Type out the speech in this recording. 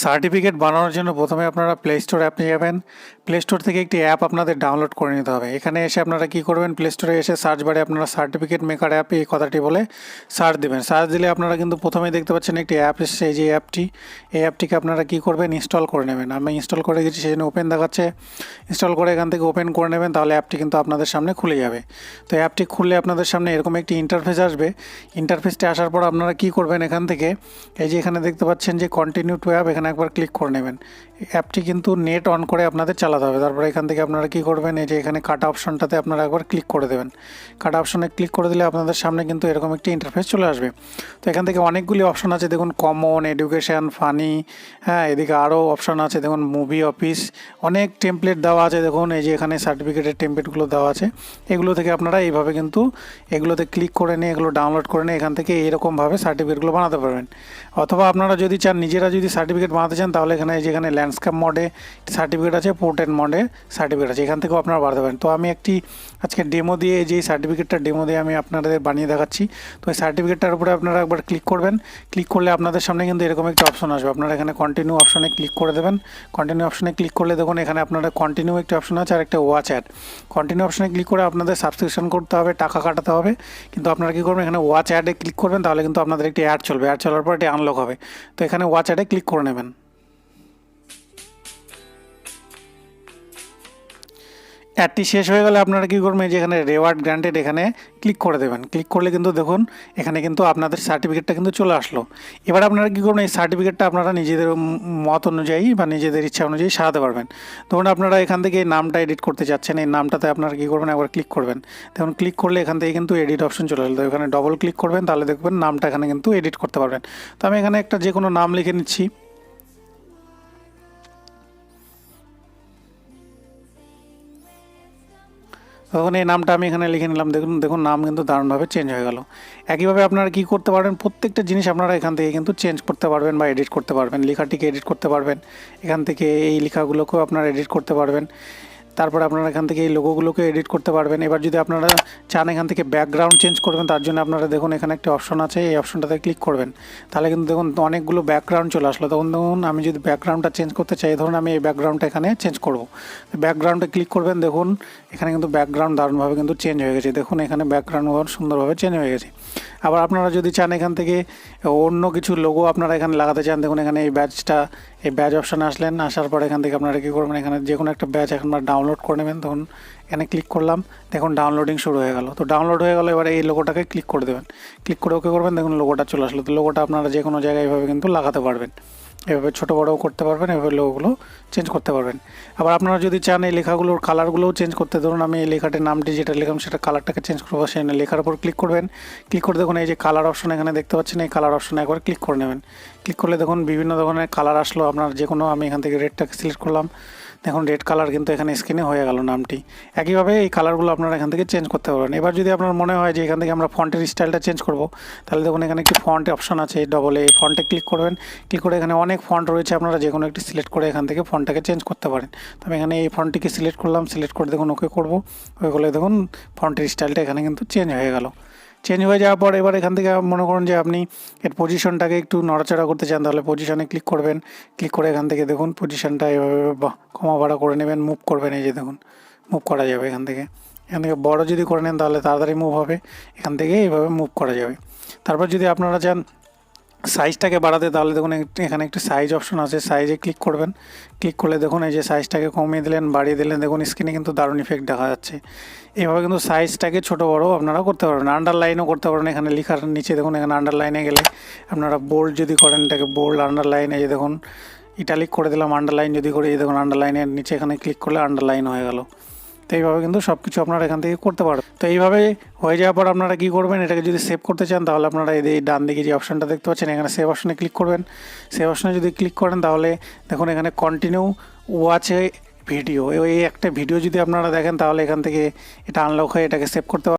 Certificate বানানোর জন্য প্রথমে আপনারা প্লে স্টোর অ্যাপে যাবেন। প্লে স্টোর থেকে একটি অ্যাপ আপনাদের ডাউনলোড করে নিতে হবে। এখানে এসে আপনারা কী করবেন? প্লে স্টোরে এসে সার্চ বারে আপনারা সার্টিফিকেট মেকার অ্যাপ এই কথাটি বলে সার্চ দেবেন। সার্চ দিলে আপনারা কিন্তু প্রথমেই দেখতে পাচ্ছেন একটি অ্যাপ এসেছে। এই যে অ্যাপটি এই অ্যাপটিকে আপনারা কী করবেন? ইনস্টল করে নেবেন। আমি ইনস্টল করে গেছি সেই জন্য ওপেন দেখাচ্ছে। ইনস্টল করে এখান থেকে ওপেন করে নেবেন, তাহলে অ্যাপটি কিন্তু আপনাদের সামনে খুলে যাবে। তো অ্যাপটি খুললে আপনাদের সামনে এরকম একটি ইন্টারফেস আসবে। ইন্টারফেসটি আসার পর আপনারা কী করবেন এখান থেকে? এই যে এখানে দেখতে পাচ্ছেন যে কন্টিনিউ টু অ্যাপ এখানে একবার ক্লিক করে নেবেন। অ্যাপটি কিন্তু নেট অন করে আপনাদের চালাতে হবে। তারপরে এখান থেকে আপনারা কী করবেন, এই যে এখানে কাটা অপশনটাতে আপনারা একবার ক্লিক করে দেবেন। কাটা অপশনে ক্লিক করে দিলে আপনাদের সামনে কিন্তু এরকম একটি ইন্টারফেস চলে আসবে। তো এখান থেকে অনেকগুলি অপশন আছে, দেখুন কমন এডুকেশান ফানি হ্যাঁ এদিকে আরও অপশন আছে, দেখুন মুভি অফিস অনেক টেমপ্লেট দেওয়া আছে, দেখুন এই যে এখানে সার্টিফিকেটের টেমপ্লেটগুলো দেওয়া আছে। এগুলো থেকে আপনারা এইভাবে কিন্তু এগুলোতে ক্লিক করে নিয়ে, এগুলো ডাউনলোড করে নিয়ে এখান থেকে এইরকমভাবে সার্টিফিকেটগুলো বানাতে পারবেন। অথবা আপনারা যদি চান, নিজেরা যদি সার্টিফিকেট বানাতে চান, তাহলে এখানে যেখানে ল্যান্ডস্কেপ মোডে সার্টিফিকেট আছে পোর্টেন মোডে সার্টিফিকেট আছে, এখান থেকেও আপনারা বানাতে পারেন। তো আমি একটি আজকে ডেমো দিয়ে যে সার্টিফিকেটটা ডেমো দিয়ে আমি আপনাদের বানিয়ে দেখাচ্ছি। তো এই সার্টিফিকেটটার উপরে আপনারা একবার ক্লিক করবেন। ক্লিক করলে আপনাদের সামনে কিন্তু এরকম একটা অপশন আসবে। আপনারা এখানে কন্টিনিউ অপশনে ক্লিক করে দেবেন। কন্টিনিউ অপশনে ক্লিক করলে দেখুন, এখানে আপনারা কন্টিনিউ একটি অপশন আছে আর একটা ওয়াচ অ্যাড কন্টিনিউ অপশনে ক্লিক করে আপনাদের সাবস্ক্রিপশন করতে হবে, টাকা কাটাতে হবে। কিন্তু আপনারা কী করবেন, এখানে ওয়াচ অ্যাডে ক্লিক করবেন, তাহলে কিন্তু আপনাদের একটি অ্যাড চলবে। অ্যাড চলার পর এটি আনলক হবে। তো এখানে ওয়াচ অ্যাডে ক্লিক করে নেবেন। অ্যাডটি শেষ হয়ে গেলে আপনারা কী করবেন? এই যে এখানে রেওয়ার্ড গ্রান্টেড এখানে ক্লিক করে দেবেন। ক্লিক করলে কিন্তু দেখুন, এখানে কিন্তু আপনাদের সার্টিফিকেটটা কিন্তু চলে আসলো। এবার আপনারা কী করবেন? এই সার্টিফিকেটটা আপনারা নিজেদের মত অনুযায়ী বা নিজেদের ইচ্ছা অনুযায়ী সাজাতে পারবেন। ধরুন আপনারা এখান থেকে এই নামটা এডিট করতে চাচ্ছেন, এই নামটাতে আপনারা কী করবেন? একবার ক্লিক করবেন। দেখুন ক্লিক করলে এখান থেকে কিন্তু এডিট অপশন চলে আসলো। এখানে ডবল ক্লিক করবেন, তাহলে দেখবেন নামটা এখানে কিন্তু এডিট করতে পারবেন। তো আমি এখানে একটা যে কোনো নাম লিখে নিচ্ছি। তখন এই নামটা আমি এখানে লিখে নিলাম। দেখুন দেখুন, নাম কিন্তু দারুণভাবে চেঞ্জ হয়ে গেল। একইভাবে আপনারা কী করতে পারবেন? প্রত্যেকটা জিনিস আপনারা এখান থেকে কিন্তু চেঞ্জ করতে পারবেন বা এডিট করতে পারবেন। লেখাটিকে এডিট করতে পারবেন। এখান থেকে এই লেখাগুলোকেও আপনারা এডিট করতে পারবেন। তারপরে আপনারা এখান থেকে এই লোগোগুলোকে এডিট করতে পারবেন। এবার যদি আপনারা চান এখান থেকে ব্যাকগ্রাউন্ড চেঞ্জ করবেন, তার জন্য আপনারা দেখুন, এখানে একটা অপশন আছে। এই অপশনটাতে ক্লিক করবেন। তাহলে কিন্তু দেখুন, অনেকগুলো ব্যাকগ্রাউন্ড চলে আসলো। তখন দেখুন আমি যদি ব্যাকগ্রাউন্ডটা চেঞ্জ করতে চাই, ধরুন আমি এই ব্যাকগ্রাউন্ডটা এখানে চেঞ্জ করব। ব্যাকগ্রাউন্ডে ক্লিক করবেন, দেখুন এখানে কিন্তু ব্যাকগ্রাউন্ড দারুণভাবে কিন্তু চেঞ্জ হয়ে গেছে। দেখুন, এখানে ব্যাকগ্রাউন্ড সুন্দরভাবে চেঞ্জ হয়ে গেছে। আবার আপনারা যদি চান এখান থেকে অন্য কিছু লোগো আপনারা এখানে লাগাতে চান, দেখুন, এখানে এই ব্যাচটা এই ব্যাচ অপশানে আসলেন, আসার পর এখান থেকে আপনারা কী করবেন, এখানে যে কোনো একটা ব্যাচ এখন ডাউনলোড করে নেবেন। তখন এখানে ক্লিক করলাম, দেখুন ডাউনলোডিং শুরু হয়ে গেল। তো ডাউনলোড হয়ে গেল, এবার এই লোগোটাকে ক্লিক করে দেবেন। ক্লিক করে ওকে করবেন? দেখুন লোগোটা চলে আসলো। তো লোগোটা আপনারা যে কোনো জায়গায় এভাবে কিন্তু লাগাতে পারবেন। এভাবে ছোটো বড়ও করতে পারবেন, এভাবে লোগোগুলো চেঞ্জ করতে পারবেন। আবার আপনারা যদি চান এই লেখাগুলোর কালারগুলোও চেঞ্জ করতে, ধরুন আমি এই লেখাটির নামটি যেটা লিখলাম সেটা কালারটাকে চেঞ্জ করব সেই লেখার উপর ক্লিক করবেন। ক্লিক করে দেখুন এই যে কালার অপশন এখানে দেখতে পাচ্ছেন, এই কালার অপশনে একবার ক্লিক করে নেবেন। ক্লিক করলে দেখুন বিভিন্ন ধরনের কালার আসলো, আপনার যে কোনো আমি এখান থেকে রেডটাকে সিলেক্ট করলাম। দেখুন রেড কালার কিন্তু এখানে স্ক্রিনে হয়ে গেল নামটি। একইভাবে এই কালারগুলো আপনারা এখান থেকে চেঞ্জ করতে পারবেন। এবার যদি আপনার মনে হয় যে এখান থেকে আমরা ফন্টের স্টাইলটা চেঞ্জ করব, তাহলে দেখুন এখানে একটি ফন্ট অপশন আছে ডবল এই ফন্টে ক্লিক করবেন। ক্লিক করে এখানে অনেক ফন্ট রয়েছে, আপনারা যে কোনো একটি সিলেক্ট করে এখান থেকে ফন্টটাকে চেঞ্জ করতে পারেন। তো আমি এখানে এই ফন্টটিকে সিলেক্ট করলাম সিলেক্ট করে দেখুন ওকে করব। ওকে করলে দেখুন ফন্টের স্টাইলটা এখানে কিন্তু চেঞ্জ হয়ে গেল। চেঞ্জ হয়ে যাওয়ার পর এবার এখান থেকে মনে করুন যে আপনি এর পজিশনটাকে একটু নড়াচড়া করতে চান, তাহলে পজিশনে ক্লিক করবেন। ক্লিক করে এখান থেকে দেখুন পজিশনটা এভাবে কমা ভাড়া করে নেবেন মুভ করবেন, এই যে দেখুন মুভ করা যাবে এখান থেকে। এখান থেকে বড় যদি করে নেন, তাহলে তাড়াতাড়ি মুভ হবে, এখান থেকে এইভাবে মুভ করা যাবে। তারপর যদি আপনারা চান সাইজটাকে বাড়াতে, তাহলে দেখুন এখানে একটি সাইজ অপশন আছে। সাইজে ক্লিক করবেন। ক্লিক করলে দেখুন এই যে সাইজটাকে কমিয়ে দিলেন, বাড়িয়ে দিলেন, দেখুন স্ক্রিনে কিন্তু দারুণ ইফেক্ট দেখা যাচ্ছে। এভাবে কিন্তু সাইজটাকে ছোটো, বড়ো আপনারা করতে পারবেন। আন্ডারলাইনও করতে পারেন এখানে লেখার নিচে দেখুন, এখানে আন্ডারলাইনে গেলে আপনারা বোল্ড যদি করেন, এটাকে বোল্ড আন্ডারলাইন যে দেখুন ইটালিক করে দিলাম আন্ডারলাইন যদি করি দেখুন আন্ডারলাইনের নিচে এখানে ক্লিক করলে আন্ডারলাইন হয়ে গেল। তো এইভাবে কিন্তু সব কিছু আপনারা এখান থেকে করতে পারবেন। তো এইভাবে হয়ে যাওয়ার পর আপনারা কী করবেন? এটাকে যদি সেভ করতে চান, তাহলে আপনারা এই ডান দিকে যে অপশানটা দেখতে পাচ্ছেন, এখানে সেভ অপশানে ক্লিক করবেন। সেভ অপশানে যদি ক্লিক করেন, তাহলে দেখুন এখানে কন্টিনিউ ওয়াচে ভিডিও এই একটা ভিডিও যদি আপনারা দেখেন, তাহলে এখান থেকে এটা আনলক হয়ে এটাকে সেভ করতে